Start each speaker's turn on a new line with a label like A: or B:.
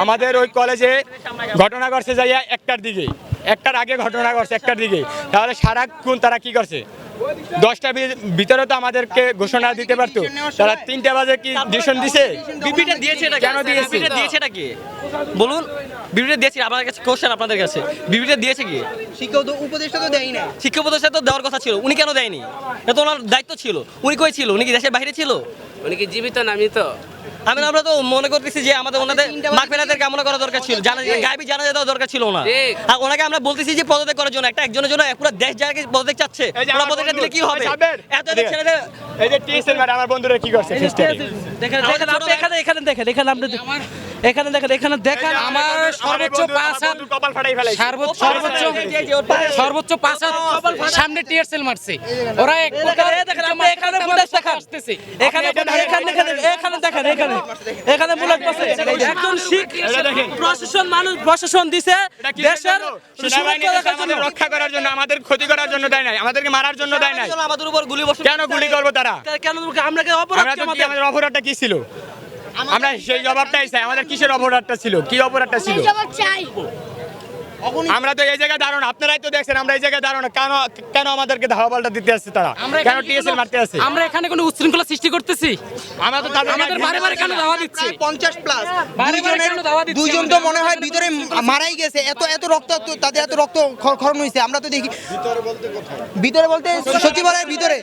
A: আমাদের ওই কলেজে ঘটনা ঘটছে যাইয়া একটার দিকে। একটার আগে ঘটনা ঘটছে একটার দিকে। তাহলে সারাক্ষণ তারা কি করছে? দশটা ভিতরে তো আমাদেরকে ঘোষণা দিতে পারতো। তারা তিনটা বাজে কি ডিসিশন দিছে?
B: বিপিটা দিয়েছে এটা
A: কেন দিয়েছে?
B: বিপিটা দিয়েছে এটা কি? বলুন বিপিটা দিয়েছে আপনাদের কাছে কোশ্চেন আপনাদের কাছে। বিপিটা দিয়েছে কি?
C: শিক্ষক তো উপদেশটা তো দেয় না
B: শিক্ষা প্রতিষ্ঠান তো দেওয়ার কথা ছিল। উনি কেন দেয়নি? এটা তো ওনার দায়িত্ব ছিল। উনি কই ছিল? উনি কি দেশের বাইরে ছিল?
D: উনি কি জীবিত না মৃত?
B: আমি আমরা তো মনে করতেছি যে আমাদের ওনাদের মাগফিরাতের কামনা করা দরকার ছিল। জানা গাইবি জানা দেওয়া দরকার ছিল না। আর ওনাকে আমরা বলতেছি যে পদত্যাগ করার জন্য একটা একজনের জন্য পুরো দেশ যাকে পদত্যাগ চাচ্ছে ওরা পদত্যাগ দিলে কি হবে? এত এত ছেলেদের
A: এই যে টিএসএল ম্যাডাম আমার বন্ধুরা কি করছে?
E: দেখেন দেখেন আপনি এখানে এখানে দেখেন এখানে আপনি এখানে দেখেন এখানে দেখেন আমার সর্বোচ্চ পাঁচ হাত
A: কপাল ফাটাই ফেলাইছে।
E: সর্বোচ্চ সর্বোচ্চ সর্বোচ্চ পাঁচ হাত সামনে টিয়ারসেল মারছে। ওরা এক প্রকার দেখেন আপনি এখানে ফুটেজ দেখা আসতেছে। এখানে এখানে এখানে এখানে। দেখেন। এখানে এখানে মূলত আছে একজন শিখ প্রশাসন মানুষ প্রশাসন দিছে দেশের
A: রক্ষা করার জন্য আমাদের ক্ষতি করার জন্য দেয় নাই আমাদেরকে মারার জন্য দেয় নাই।
B: আমাদের উপর গুলি বসে
A: কেন গুলি করব তারা?
E: কেন আমরা কি অপরাধ
A: আমরা
E: আমাদের
A: অপরাধটা কি ছিল? আমরা সেই জবাবটাই চাই আমাদের কিসের অপরাধটা ছিল? কি অপরাধটা ছিল? আমরা তো এই জায়গায় দাঁড়ানো আপনারাই তো দেখছেন আমরা এই জায়গায় দাঁড়ানো কেন কেন আমাদেরকে ধাওয়া পাল্টা দিতে আসছে তারা?
E: আমরা
A: কেন টিএসএল মারতে আসছে?
E: আমরা এখানে কোনো উচ্ছৃঙ্খলা সৃষ্টি করতেছি।
A: আমরা তো তাদের
E: আমাদের বারে বারে কেন দাওয়া দিচ্ছে?
C: পঞ্চাশ প্লাস
E: বারে বারে কেন দিচ্ছে?
C: দুইজন তো মনে হয় ভিতরে মারাই গেছে। এত এত রক্ত তাদের এত রক্ত খরণ হয়েছে আমরা তো দেখি ভিতরে বলতে সচিবালয়ের ভিতরে।